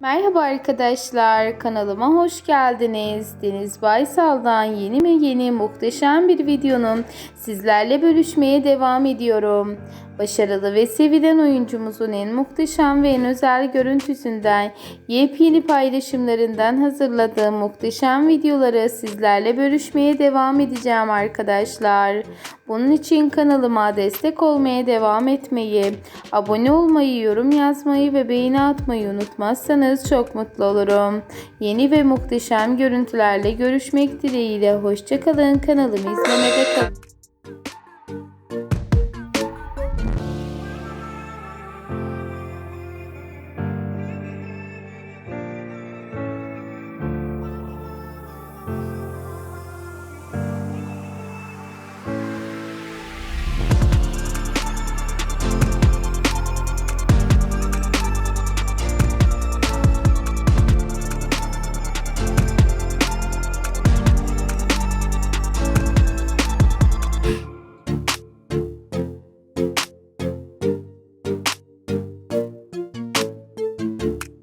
Merhaba arkadaşlar, kanalıma hoş geldiniz. Deniz Baysal'dan yeni ve yeni muhteşem bir videonun sizlerle bölüşmeye devam ediyorum. Başarılı ve sevilen oyuncumuzun en muhteşem ve en özel görüntüsünden, yepyeni paylaşımlarından hazırladığım muhteşem videoları sizlerle bölüşmeye devam edeceğim arkadaşlar. Bunun için kanalıma destek olmaya devam etmeyi, abone olmayı, yorum yazmayı ve beğeni atmayı unutmazsanız çok mutlu olurum. Yeni ve muhteşem görüntülerle görüşmek dileğiyle. Hoşçakalın kanalımı izlemede kalın. you